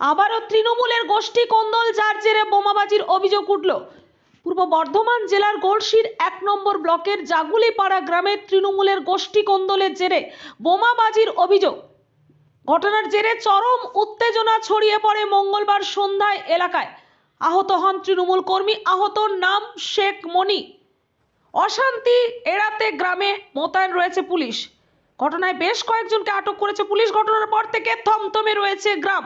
আবারও তৃণমূলের গোষ্ঠী কোন্দল যার জেরে বোমাবাজির অভিযোগ উঠল। পূর্ব বর্ধমান জেলার গোলসির এক নম্বর ব্লকের জাগুলিপাড়া গ্রামে তৃণমূলের গোষ্ঠী কোন্দলের জেরে বোমাবাজির অভিযোগ। ঘটনার জেরে চরম উত্তেজনা ছড়িয়ে পড়ে মঙ্গলবার সন্ধ্যায় এলাকায়। আহত হন তৃণমূল কর্মী, আহতর নাম শেখ মনি। অশান্তি এড়াতে গ্রামে মোতায়েন রয়েছে পুলিশ। ঘটনায় বেশ কয়েকজনকে আটক করেছে পুলিশ। ঘটনার পর থেকে থমথমে রয়েছে গ্রাম।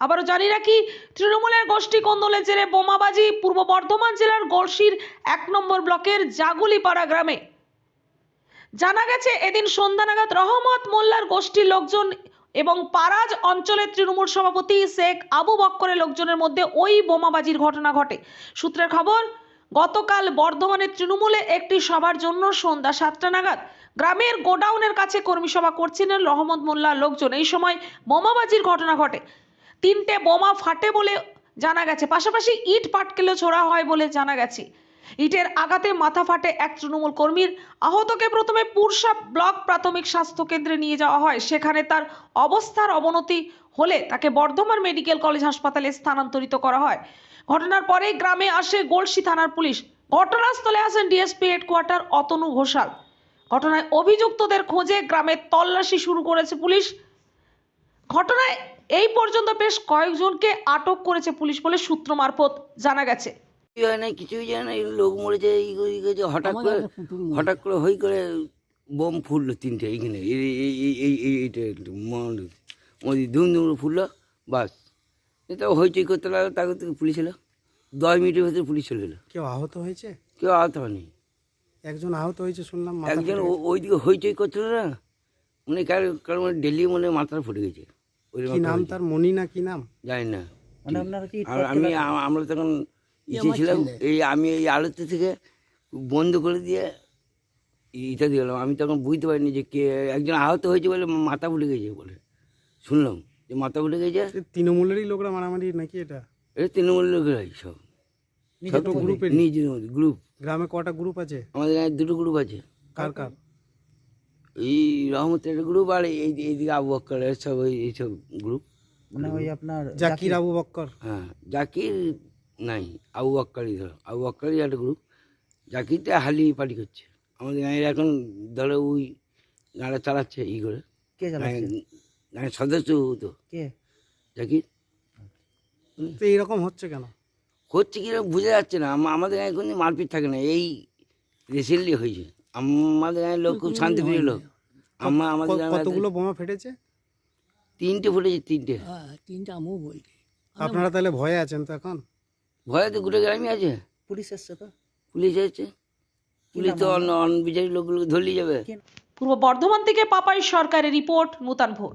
আবারও জানি রাখি, তৃণমূলের গোষ্ঠী কোন্দলের জেরে বোমাবাজি পূর্ব বর্ধমান জেলার গলসির এক নম্বর ব্লকের জাগুলিপাড়া গ্রামে। জানা গেছে, এদিন সন্ধ্যা নাগাদ রহমত মোল্লার গোষ্ঠীর লোকজন এবং পারাজ অঞ্চলের তৃণমূল সভাপতি শেখ আবু বক্করের লোকজনের মধ্যে ওই বোমাবাজির ঘটনা ঘটে। সূত্রের খবর, গতকাল বর্ধমানের তৃণমূলে একটি সভার জন্য সন্ধ্যা সাতটা নাগাদ গ্রামের গোডাউনের কাছে কর্মী সভা করছিলেন রহমত মোল্লার লোকজন। এই সময় বোমাবাজির ঘটনা ঘটে। তিনটে বোমা ফাটে বলে জানা গেছে। পাশাপাশি ইট পাটকেলও ছোড়া হয় বলে জানা গেছে। ইটের আঘাতে মাথা ফাটে এক তৃণমূল কর্মীর। আহতকে প্রথমে পুরসা ব্লক প্রাথমিক স্বাস্থ্য কেন্দ্রে নিয়ে যাওয়া হয়। সেখানে তার অবস্থার অবনতি হলে তাকে বর্ধমান মেডিকেল কলেজ হাসপাতালে স্থানান্তরিত করা হয়। ঘটনার পরেই গ্রামে আসে গোলসি থানার পুলিশ। ঘটনাস্থলে আসেন ডিএসপি হেডকোয়ার্টার অতনু ঘোষাল। ঘটনায় অভিযুক্তদের খোঁজে গ্রামে তল্লাশি শুরু করেছে পুলিশ। ঘটনায় এই পর্যন্ত বেশ কয়েকজনকে আটক করেছে পুলিশ বলে সূত্র মারফত জানা গেছে। কিছুই হয় না কিছুই জানে না এই লোক মরেছে এই করে- এই করেছে হঠাৎ করে হঠাৎ করে হই করে বোম ফুটলো তিনটে এইখানে এই এই এই- এই এই এইটা ওই ধুম ধুম ফুটলো বাস। এটা হইচই করতে লাগল তাকে তো পুলিশ এলো। দশ মিনিটের ভেতরে পুলিশ চলে এলো। কেউ আহত হয়েছে? কেউ আহত হয়নি। একজন আহত হয়েছে শুনলাম একজন ওইদিকে হইচই করছিল না মানে কার কারণ ডেলি মনে মাথাটা ফুটে গেছে। কি নাম তার? মনি না কি নাম? জানি না। আর আমি আমরা তখন ইসে ছিলাম। এই আমি এই আলোতে থেকে বন্ধ করে দিয়ে ইটা দিয়ে গেলাম। আমি তখন বুঝতে পারিনি যে কে একজন আহত হয়েছে বলে মাথা ফুটে গেছে বলে। শুনলাম যে মাথা ফুটে গেছে। তৃণমূলেরই লোকরা মারামারি নাকি এটা? এটা তৃণমূল লোকেরাই সব। সব ছোট গ্রুপের নিজের গ্রুপ গ্রামে কটা গ্রুপ আছে? আমাদের দুটো গ্রুপ আছে। কার কার? এই রহমতের একটা গ্রুপ আর এই এইদিকে আবু বক্করের সব ওই এইসব গ্রুপ মানে ওই আপনার জাকির আবু বক্কর। হ্যাঁ জাকির নাই আবু বক্কারই ধরো। আবু বক্কারই একটা গ্রুপ জাকিরটা হালি পার্টি করছে। আমাদের গাঁয়ের এখন ধরো ওই গাঁড়া চালাচ্ছে ই করে। কে চালাচ্ছে? গাঁয়ের সদস্য তো। কে? জাকির। তো এইরকম হচ্ছে কেন? হচ্ছে কি বোঝা যাচ্ছে না। আমাদের গাঁয়ে কোনো মারপিট থাকে না। এই রিসেন্টলি হয়েছে। আমাদের গ্রামের লোক খুব শান্তিপ্রিয় লোক। আমার আমাদের গ্রামে কতগুলো বোমা ফেটেছে? তিনটে ফুটেছে তিনটে। আপনারা তাহলে ভয়ে আছেন তো এখন? ভয়ে তো গোটা গ্রামই আছে। পুলিশ এসছে তো। পুলিশ এসছে। পুলিশ তো অন বিচারী লোকগুলোকে ধরলেই যাবে। পূর্ব বর্ধমান থেকে পাপাই সরকারের রিপোর্ট নূতন ভোর